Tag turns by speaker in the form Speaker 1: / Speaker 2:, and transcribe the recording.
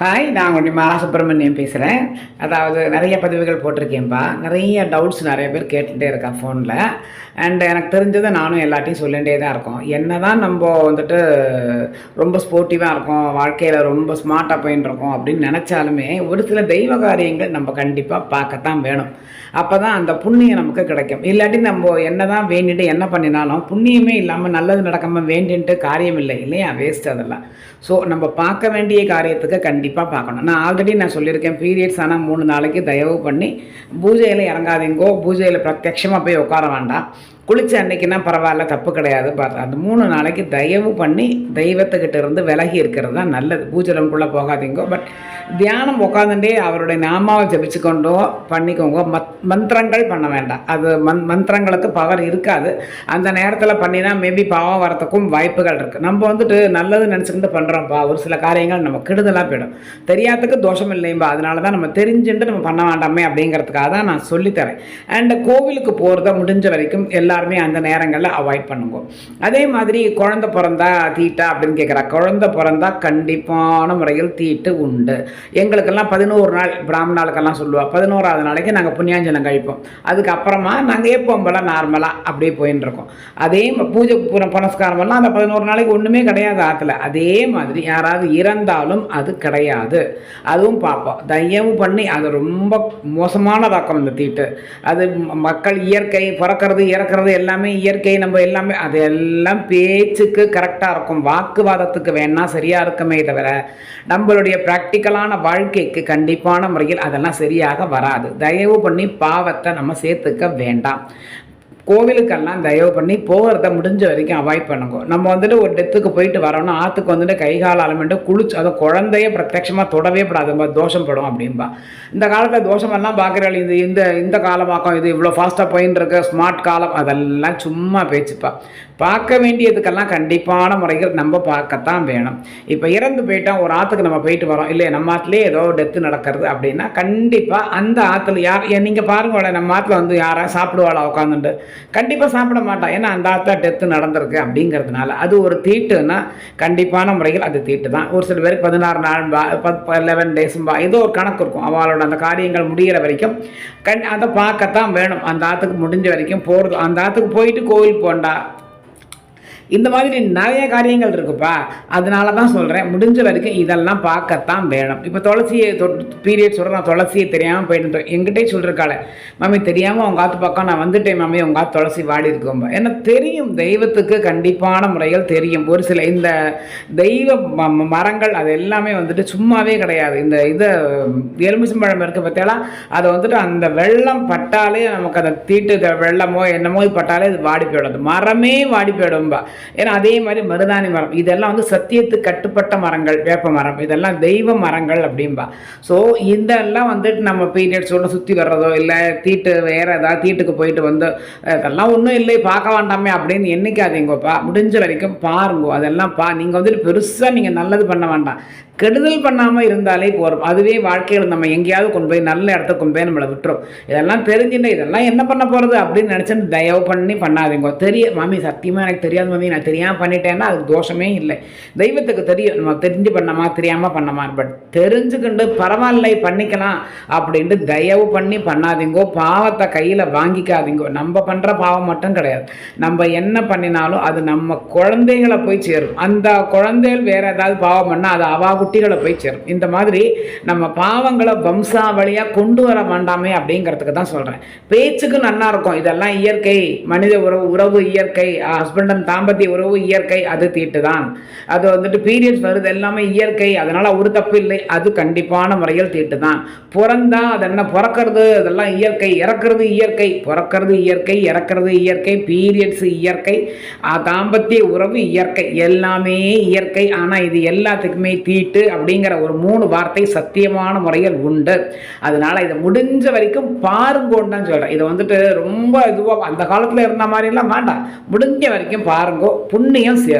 Speaker 1: Hi நான் கொஞ்சம் மாலா சுப்பிரமணியம் பேசுகிறேன் அதாவது நிறைய பதிவுகள் போட்டிருக்கேன்ப்பா நிறைய டவுட்ஸ் நிறைய பேர் கேட்டுகிட்டே இருக்கான் ஃபோனில் அண்ட் எனக்கு தெரிஞ்சதை நானும் எல்லாத்தையும் சொல்லிகிட்டே தான் இருக்கோம். என்ன தான் நம்ம வந்துட்டு ரொம்ப ஸ்போர்ட்டிவாக இருக்கோம் வாழ்க்கையில் ரொம்ப ஸ்மார்ட்டாக போயின்னு இருக்கோம் அப்படின்னு நினச்சாலுமே ஒரு சில தெய்வ காரியங்கள் நம்ம கண்டிப்பாக பார்க்கத்தான் வேணும். அப்போ தான் அந்த புண்ணியம் நமக்கு கிடைக்கும். இல்லாட்டி நம்ம என்ன தான் வேண்டிட்டு என்ன பண்ணினாலும் புண்ணியமே இல்லாமல் நல்லது நடக்காமல் வேண்டின்ட்டு காரியம் இல்லை இல்லையா? வேஸ்ட் அதெல்லாம். ஸோ நம்ம பார்க்க வேண்டிய காரியத்துக்கு கண்டிப்பாக கண்டிப்பாக பார்க்கணும். நான் ஆல்ரெடி நான் சொல்லியிருக்கேன் பீரியட்ஸ் ஆனால் மூணு நாளைக்கு தயவு பண்ணி பூஜையில் இறங்காதீங்கோ பூஜையில் பிரத்யட்சமாக போய் உட்கார வேண்டாம். குளிச்ச அன்னைக்குன்னா பரவாயில்ல தப்பு கிடையாது பார்த்து அந்த மூணு நாளைக்கு தயவு பண்ணி தெய்வத்துக்கிட்ட இருந்து விலகி இருக்கிறது தான் நல்லது. பூஜை ரூம்குள்ளே போகாதீங்கோ. பட் தியானம் உட்காந்துட்டே அவருடைய நாமாவை ஜபிச்சுக்கொண்டோ பண்ணிக்கோங்க. மத் மந்திரங்கள் பண்ண வேண்டாம். அது மந் மந்திரங்களுக்கு பவர் இருக்காது. அந்த நேரத்தில் பண்ணினா மேபி பாவம் வரத்துக்கும் வாய்ப்புகள் இருக்குது நம்ம வந்துட்டு நல்லது நினச்சிக்கிட்டு பண்ணுறோம்ப்பா ஒரு சில காரியங்கள் நம்ம கெடுதலாக போயிடும். தெரியாததுக்கு தோஷம் இல்லைம்பா அதனால தான் நம்ம தெரிஞ்சுட்டு நம்ம பண்ண வேண்டாமே அப்படிங்கிறதுக்காக தான் நான் சொல்லித்தரேன். அண்டு கோவிலுக்கு போகிறத முடிஞ்ச வரைக்கும் எல்லா எல்லாருமே அந்த நேரங்களில் அவாய்ட் பண்ணுங்க. அதே மாதிரி குழந்த பிறந்தா தீட்டா அப்படின்னு கேட்குறா குழந்த பிறந்தா கண்டிப்பான முறையில் தீட்டு உண்டு. எங்களுக்கெல்லாம் பதினோரு நாள் பிராமணாளுக்கெல்லாம் சொல்லுவாள் பதினோராவது நாளைக்கு நாங்கள் புண்ணியாஞ்சனம் கழிப்போம். அதுக்கப்புறமா நாங்கள் எப்போம் போல் நார்மலாக அப்படியே போயின்னு இருக்கோம். அதே பூஜை புன- புனஸ்காரமெல்லாம் அந்த பதினோரு நாளைக்கு ஒன்றுமே கிடையாது ஆற்றுல அதே மாதிரி யாராவது இறந்தாலும் அது கிடையாது. அதுவும் பார்ப்போம் தயவு பண்ணி அது ரொம்ப மோசமானதாக்கம் இந்த தீட்டு. அது மக்கள் இயற்கை பிறக்கிறது இறக்கிறது எல்லாமே இயற்கை நம்ம எல்லாமே அது எல்லாம் பேச்சுக்கு கரெக்டாக இருக்கும். வாக்குவாதத்துக்கு வேணால் சரியாக இருக்குமே தவிர நம்மளுடைய ப்ராக்டிக்கலான வாழ்க்கைக்கு கண்டிப்பான முறையில் அதெல்லாம் சரியாக வராது. தயவு பண்ணி பாவத்தை நம்ம சேர்த்துக்க வேண்டாம். கோவிலுக்கெல்லாம் தயவு பண்ணி போகிறத முடிஞ்ச வரைக்கும் அவாய்ட் பண்ணுங்க. நம்ம வந்துட்டு ஒரு டெத்துக்கு போயிட்டு வரோம்னா ஆற்றுக்கு வந்துட்டு கை கால் அலமெண்ட்டு குளிச்சு அதை குழந்தைய பிரத்யட்சமாக தொடவே படாது தோஷம் படும் அப்படின்பா இந்த காலத்தில் தோஷமெல்லாம் பார்க்குறாள் இது இந்த இந்த காலமாக்கம் இது இவ்வளோ ஃபாஸ்ட்டாக போயின்னு இருக்க ஸ்மார்ட் காலம் அதெல்லாம் சும்மா பேச்சுப்பா. பார்க்க வேண்டியதுக்கெல்லாம் கண்டிப்பான முறைகள் நம்ம பார்க்கத்தான் வேணும். இப்போ இறந்து போயிட்டோம் ஒரு ஆற்றுக்கு நம்ம போயிட்டு வரோம். இல்லையா நம்ம ஆற்றுலேயே ஏதோ டெத்து நடக்கிறது அப்படின்னா கண்டிப்பாக அந்த ஆற்றுல யார் நீங்கள் பாருங்களேன் நம்ம ஆற்றுல வந்து யாராவது சாப்பிடுவாளா உட்காந்துட்டு கண்டிப்பாக சாப்பிட மாட்டான். ஏன்னா அந்த ஆத்தா டெத்து நடந்திருக்கு அப்படிங்கிறதுனால. அது ஒரு தீட்டுன்னா கண்டிப்பான முறையில் அது தீட்டு தான் ஒரு சில பேருக்கு பதினாறு நாள் பா பத் லெவன் டேஸும்பா ஏதோ ஒரு கணக்கு இருக்கும். அவளோட அந்த காரியங்கள் முடிகிற வரைக்கும். கண் அதை பார்க்கத்தான் வேணும். அந்த ஆற்றுக்கு முடிஞ்ச வரைக்கும் போகிறது அந்த ஆற்றுக்கு போயிட்டு கோவில் போண்டா. இந்த மாதிரி நிறைய காரியங்கள் இருக்குப்பா. அதனால தான் சொல்கிறேன் முடிஞ்ச வரைக்கும் இதெல்லாம் பார்க்கத்தான் வேணும். இப்போ துளசியை பீரியட் சொல்கிறேன் நான் துளசியை தெரியாமல் போயிட்டு எங்கிட்டே சொல்லிருக்காளே மாமி தெரியாமல் உங்கள் ஆத்து பக்கம் நான் வந்துட்டேன் மாமி உங்கள் ஆத்து துளசி வாடி இருக்கும்பா ஏன்னா தெரியும் தெய்வத்துக்கு கண்டிப்பான முறைகள் தெரியும். ஒரு சில இந்த தெய்வ ம- மரங்கள் அது எல்லாமே வந்துட்டு சும்மாவே கிடையாது. இந்த இதை எலுமிச்சம்பழம் இருக்குது பார்த்தியாலா அதை வந்துட்டு அந்த வெள்ளம் பட்டாலே நமக்கு அந்த தீட்டு வெள்ளமோ என்னமோ இது பட்டாலே அது வாடி போயிடும். மரமே வாடி போயிடும்பா. ஏன்னா அதே மாதிரி மருதாணி மரம் இதெல்லாம் வந்து சத்தியத்துக்கு கட்டுப்பட்ட மரங்கள் வேப்ப மரம் இதெல்லாம் தெய்வ மரங்கள் அப்படிம்பா. ஸோ இதெல்லாம் வந்துட்டு நம்ம பீரியட்ஸோடு சுற்றி வர்றதோ இல்லை தீட்டு வேறு ஏதாவது தீட்டுக்கு போயிட்டு வந்து அதெல்லாம் ஒன்றும் இல்லை பார்க்க வேண்டாமே அப்படின்னு என்னைக்காதீங்கப்பா முடிஞ்ச வரைக்கும் பாருங்க அதெல்லாம் பா நீங்கள் வந்துட்டு பெருசாக நீங்கள் நல்லது பண்ண வேண்டாம். கெடுதல் பண்ணாமல் இருந்தாலே போகிறோம் அதுவே வாழ்க்கையில் நம்ம எங்கேயாவது கொண்டு போய் நல்ல இடத்துக்கு கொண்டு போய் நம்மளை விட்டுரும். இதெல்லாம் தெரிஞ்சுட்டு இதெல்லாம் என்ன பண்ண போகிறது அப்படின்னு நினச்சிட்டு தயவு பண்ணி பண்ணாதீங்க. தெரிய மாமி சத்தியமாக எனக்கு தெரியாது மாமி நான் தெரியாமல் பண்ணிட்டேன்னா அதுக்கு தோஷமே இல்லை. தெய்வத்துக்கு தெரியும் நம்ம தெரிஞ்சு பண்ணமா தெரியாமல் பண்ணமா பட் தெரிஞ்சுக்கிண்டு பரவாயில்லை பண்ணிக்கலாம் அப்படின்ட்டு தயவு பண்ணி பண்ணாதீங்கோ பாவத்தை கையில் வாங்கிக்காதீங்கோ. நம்ம பண்ணுற பாவம் மட்டும் கிடையாது. நம்ம என்ன பண்ணினாலும் அது நம்ம குழந்தைகளை போய் சேரும். அந்த குழந்தைகள் வேற ஏதாவது பாவம் பண்ணால் அது அவா குட்டிகளை போய் சேரும். இந்த மாதிரி நம்ம பாவங்களை வம்சாவளியாக கொண்டு வர வேண்டாமே அப்படிங்கிறதுக்கு தான் சொல்கிறேன் பேச்சுக்கு நல்லா இருக்கும். இதெல்லாம் இயற்கை மனித உறவு உறவு இயற்கை ஹஸ்பண்ட் அண்ட் தாம்பத்திய உறவு இயற்கை அது தீட்டு தான் அது வந்துட்டு பீரியட்ஸ் வருது எல்லாமே இயற்கை. அதனால் ஒரு தப்பு இல்லை அது கண்டிப்பான முறையில் தீட்டு தான் பிறந்தா அது என்ன பிறக்கிறது அதெல்லாம் இயற்கை. இறக்கிறது இயற்கை பிறக்கிறது இயற்கை இறக்கிறது இயற்கை பீரியட்ஸ் இயற்கை தாம்பத்திய உறவு இயற்கை. எல்லாமே இயற்கை. ஆனால் இது எல்லாத்துக்குமே தீட்டு அப்படிங்கிற ஒரு மூணு வார்த்தை சத்தியமான முறையில் உண்டு. அதனால இதை முடிஞ்ச வரைக்கும் பாருங்கோன்னு தான் சொல்கிறேன் இதை வந்துட்டு ரொம்ப இதுவாக அந்த காலத்தில் இருந்த மாதிரிலாம் வேண்டாம். முடிஞ்ச வரைக்கும் பாருங்க. புண்ணியம் சேரும்.